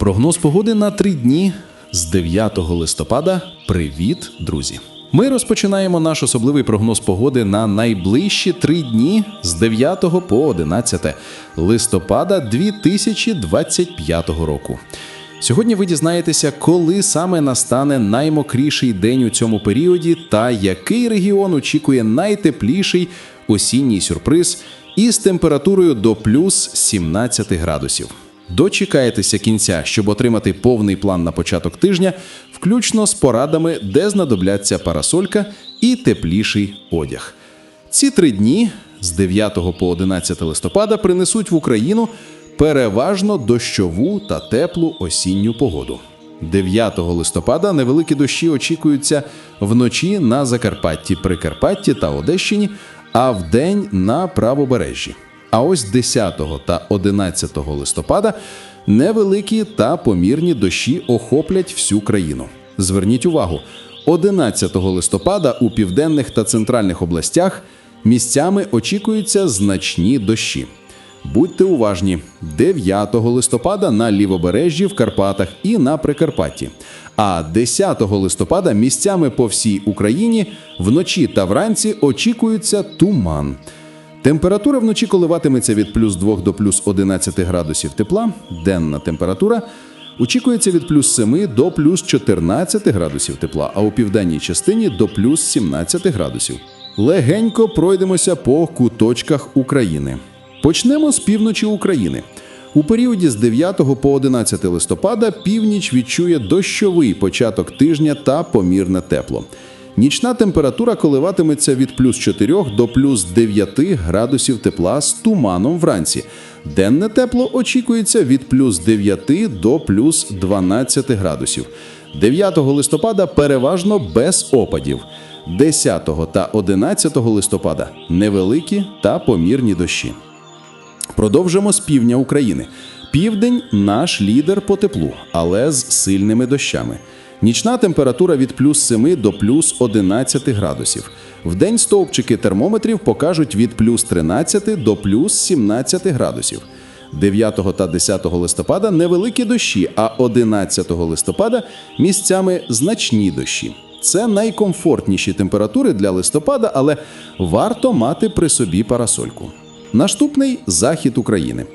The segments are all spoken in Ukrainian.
Прогноз погоди на три дні з 9 листопада. Привіт, друзі! Ми розпочинаємо наш особливий прогноз погоди на найближчі три дні з 9 по 11 листопада 2025 року. Сьогодні ви дізнаєтеся, коли саме настане наймокріший день у цьому періоді та який регіон очікує найтепліший осінній сюрприз із температурою до плюс 17 градусів. Дочекаєтеся кінця, щоб отримати повний план на початок тижня, включно з порадами, де знадобляться парасолька і тепліший одяг. Ці три дні з 9 по 11 листопада принесуть в Україну переважно дощову та теплу осінню погоду. 9 листопада невеликі дощі очікуються вночі на Закарпатті, Прикарпатті та Одещині, а вдень на правобережжі. А ось 10 та 11 листопада невеликі та помірні дощі охоплять всю країну. Зверніть увагу, 11 листопада у південних та центральних областях місцями очікуються значні дощі. Будьте уважні, 9 листопада на лівобережжі в Карпатах і на Прикарпатті. А 10 листопада місцями по всій Україні вночі та вранці очікується туман. Температура вночі коливатиметься від плюс 2 до плюс 11 градусів тепла. Денна температура очікується від плюс 7 до плюс 14 градусів тепла, а у південній частині до плюс 17 градусів. Легенько пройдемося по куточках України. Почнемо з півночі України. У періоді з 9 по 11 листопада північ відчує дощовий початок тижня та помірне тепло. Нічна температура коливатиметься від плюс 4 до плюс 9 градусів тепла з туманом вранці. Денне тепло очікується від плюс 9 до плюс 12 градусів. 9 листопада переважно без опадів. 10 та 11 листопада невеликі та помірні дощі. Продовжимо з півдня України. Південь наш лідер по теплу, але з сильними дощами. Нічна температура від плюс 7 до плюс 11 градусів. Вдень стовпчики термометрів покажуть від плюс 13 до плюс 17 градусів. 9 та 10 листопада невеликі дощі, а 11 листопада місцями значні дощі. Це найкомфортніші температури для листопада, але варто мати при собі парасольку. Наступний захід України.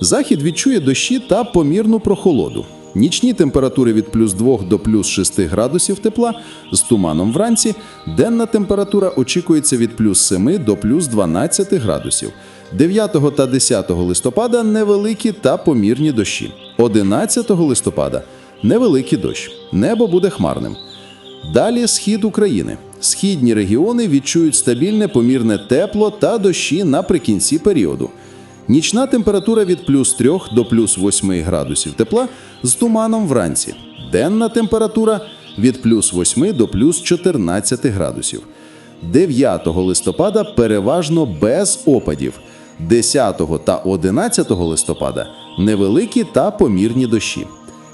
Захід відчує дощі та помірну прохолоду. Нічні температури від плюс 2 до плюс 6 градусів тепла з туманом вранці. Денна температура очікується від плюс 7 до плюс 12 градусів. 9 та 10 листопада невеликі та помірні дощі. 11 листопада невеликий дощ. Небо буде хмарним. Далі схід України. Східні регіони відчують стабільне помірне тепло та дощі наприкінці періоду. Нічна температура від плюс 3 до плюс 8 градусів тепла з туманом вранці. Денна температура від плюс 8 до плюс 14 градусів. 9 листопада переважно без опадів. 10 та 11 листопада невеликі та помірні дощі.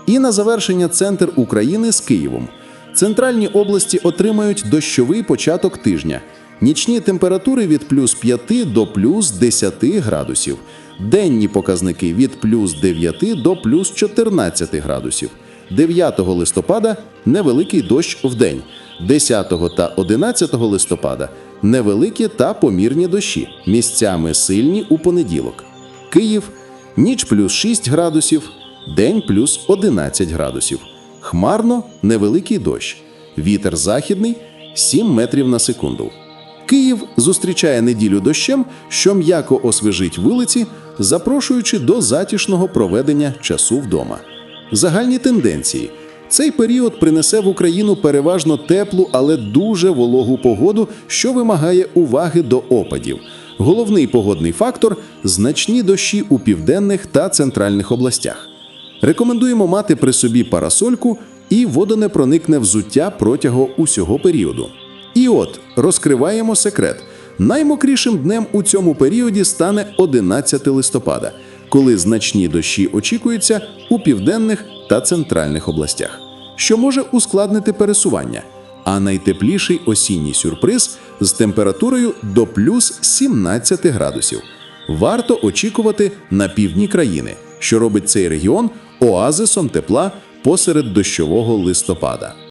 І на завершення центр України з Києвом. Центральні області отримають дощовий початок тижня. Нічні температури від плюс 5 до плюс 10 градусів. Денні показники від плюс 9 до плюс 14 градусів. 9 листопада невеликий дощ в день. 10 та 11 листопада невеликі та помірні дощі. Місцями сильні у понеділок. Київ ніч плюс 6 градусів, день плюс 11 градусів. Хмарно невеликий дощ. Вітер західний 7 метрів на секунду. Київ зустрічає неділю дощем, що м'яко освежить вулиці, запрошуючи до затішного проведення часу вдома. Загальні тенденції. Цей період принесе в Україну переважно теплу, але дуже вологу погоду, що вимагає уваги до опадів. Головний погодний фактор значні дощі у південних та центральних областях. Рекомендуємо мати при собі парасольку і водонепроникне взуття протягом усього періоду. І от розкриваємо секрет. Наймокрішим днем у цьому періоді стане 11 листопада, коли значні дощі очікуються у південних та центральних областях, що може ускладнити пересування. А найтепліший осінній сюрприз з температурою до плюс 17 градусів. Варто очікувати на півдні країни, що робить цей регіон оазисом тепла посеред дощового листопада.